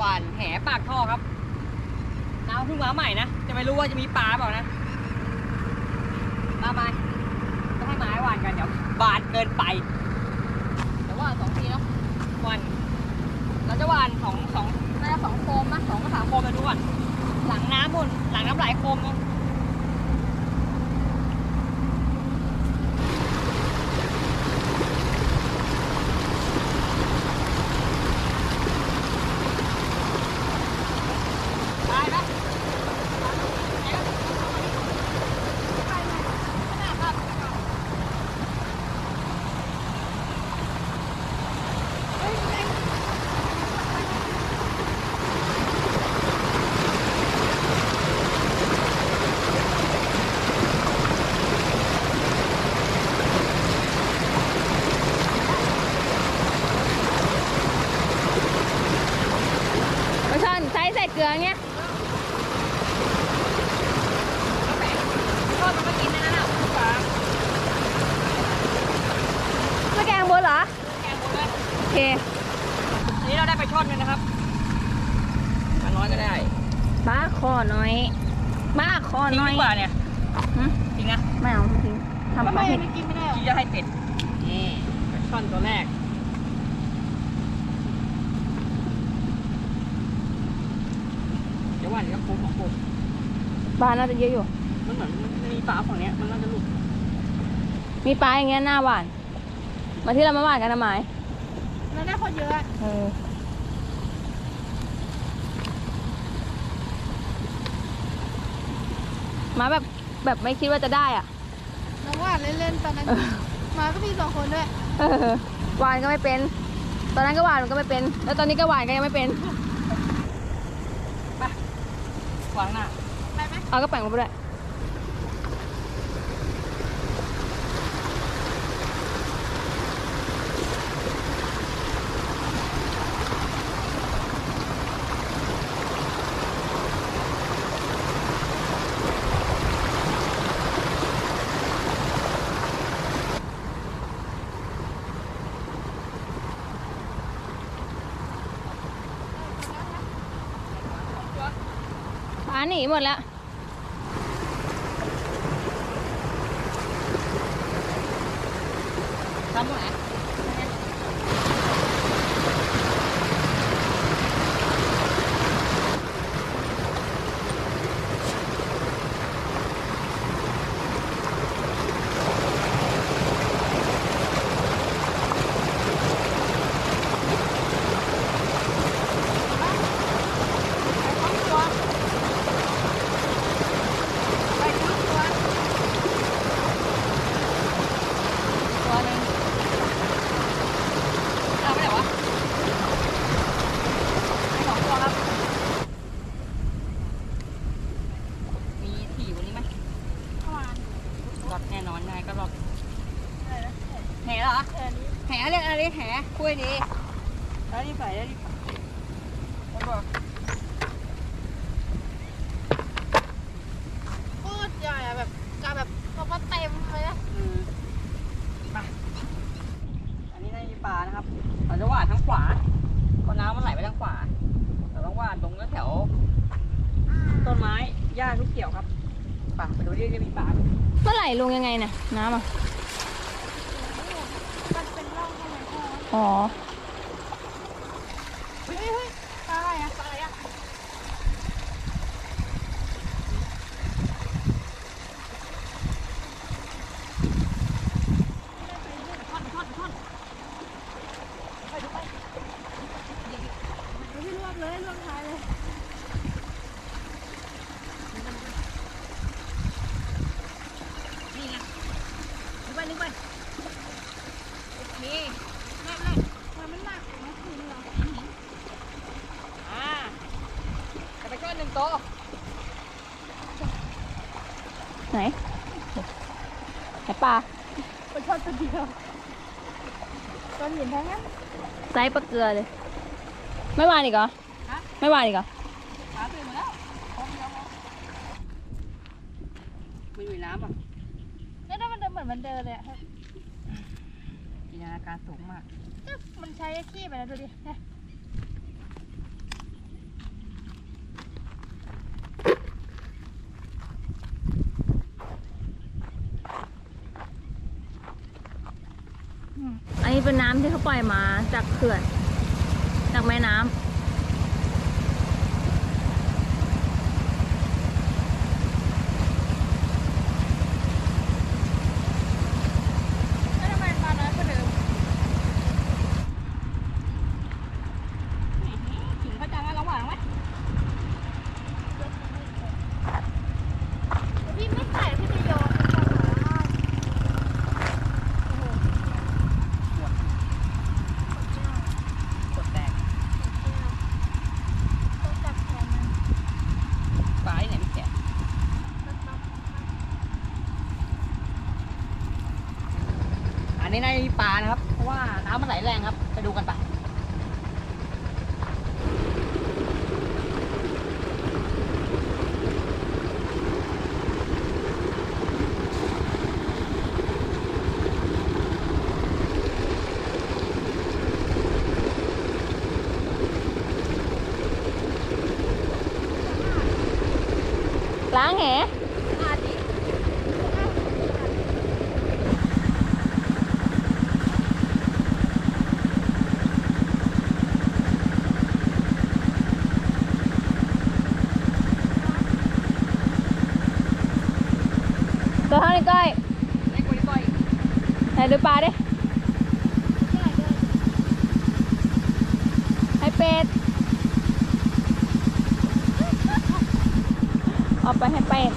หวานแหปากท่อครับน้ำเพิ่งมาใหม่นะ จะไม่รู้ว่าจะมีปลาเปล่านะ มาไปต้องให้มาให้หวานกันเดี๋ยวบานเกินไป แต่ว่าสองทีเนาะหวานเราจะหวานสองสองน่าจะสองโคมนะสองกับสามโคมไปดูก่อนหลังน้ำบนหลังน้ำไหลโคมเนาะได้ไหมปลาช่อนใช้ใส่เกลือเงี้ย กาแฟทอดมันก็กินได้นะน่ะปลา แล้วแกงบนเหรอ แกงหมดเลย โอเค อันนี้เราได้ไปช่อนกันนะครับอั นน้อยก็ได้บ้าคอน้อยบ้าคอทิ้งน้อยดีกว่าเนี่ยหึจริงนะไม่เอาไม่ทิ้งทำปลาเห็ดกินจะให้เป็ดนี่ปลาช่อนตัวแรกเดี๋ยววันนี้ก็คุ้มของผมปลาน่าจะเยอะอยู่มันเหมือนมันมีปลาฝั่งเนี้ยมันน่าจะหลุดมีปลาอย่างเงี้ยหน้าหวานมาที่เรามาหวานกันทำไมแล้วได้คนเยอะอะเออ มาแบบแบบไม่คิดว่าจะได้อะน้องว่าเล่นๆตอนนั้นเออมาก็มีสองคนด้วยเออหวานก็ไม่เป็น ตอนนั้นก็หวานมันก็ไม่เป็น แล้วตอนนี้ก็หวานก็ยังไม่เป็นวางหน้าไปไหมเอาก็แป่งลงไปด้วยาหนีหมดแล้วทำตรงไหนตัวหนึงเอาไปไหนวะให้สองตัวครับ มีถี่กว่านี้ไหม ประมาณ รอดแน่นอนยังไงก็รอด อะไรนะ แหเหรอแค่นี้แหเรียกอะไรแหคุยดีแล้วรีบใส่แล้วรีบใส่แล้วก็โคตรใหญ่อะแบบกะแบบตัวก็เต็มเลยนะอืมไปอันนี้ในปลานะครับเราจะหวานทางขวาก็น้ำมันไหลไปทางขวาเราต้องหวานตรงแถวต้นไม้หญ้าทุกเกี่ยวครับไปไปดูที่จะมีปลาไหมเมื่อไหร่ลงยังไงนะน้ำอะ มันเป็นร่องข้างในท่อ อ๋อ เฮ้ยเฮ้ยปลาอะไรอะปลาอะไรอะ ท่อนท่อนท่อน ไม่รวบเลยรวบท้ายเลย นี่ไงนึกไปนึกไปโอเค แน่แน่มันไม่หนักเลยนะคือเรา อ่าจะไปก้อนหนึ่ง โตะไหนไหนปลาไปชอบตัวเดียวก้อนหินทั้งนั้น ไซส์ปลาเกลือเลย ไม่หวานอีกเหรอฮะ ไม่หวานอีกเหรอปลาตื่นมาแล้วพร้อมแล้วมันอยู่ในน้ำอะแล้วถ้ามันเดินเหมือนมันเดินเลยอะจินตนาการสูงมาก มันใช้ขี้ไปแล้วดูดิเนี่ย อันนี้เป็นน้ำที่เขาปล่อยมาจากเขื่อนจากแม่น้ำ นนี้น่าจะมีปลานะครับ เพราะว่าน้ำมันไหลแรงครับ ไปดูกันไปล้างแห อาดิ ตัวเท่านี้ก้อย เล็กกว่านี้ก้อย ไหนดูปลาดิใหญ่เลยให้เป็ด เอาไปให้เป็ด